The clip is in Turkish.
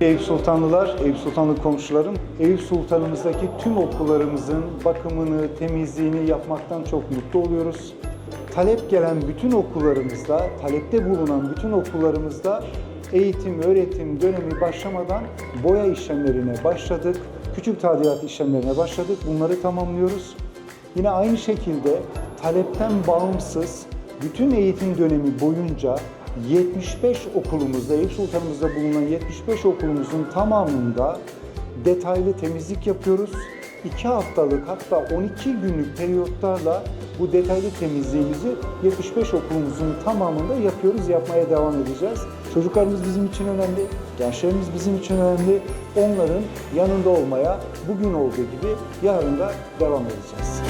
Eyüp Sultanlılar, Eyüp Sultanlı komşularım, Eyüp Sultanımızdaki tüm okullarımızın bakımını, temizliğini yapmaktan çok mutlu oluyoruz. Talep gelen bütün okullarımızda, talepte bulunan bütün okullarımızda eğitim, öğretim dönemi başlamadan boya işlemlerine başladık. Küçük tadilat işlemlerine başladık. Bunları tamamlıyoruz. Yine aynı şekilde talepten bağımsız bütün eğitim dönemi boyunca 75 okulumuzda, Eyüp Sultanımızda bulunan 75 okulumuzun tamamında detaylı temizlik yapıyoruz. 2 haftalık hatta 12 günlük periyotlarla bu detaylı temizliğimizi 75 okulumuzun tamamında yapıyoruz, yapmaya devam edeceğiz. Çocuklarımız bizim için önemli, gençlerimiz bizim için önemli. Onların yanında olmaya bugün olduğu gibi yarın da devam edeceğiz.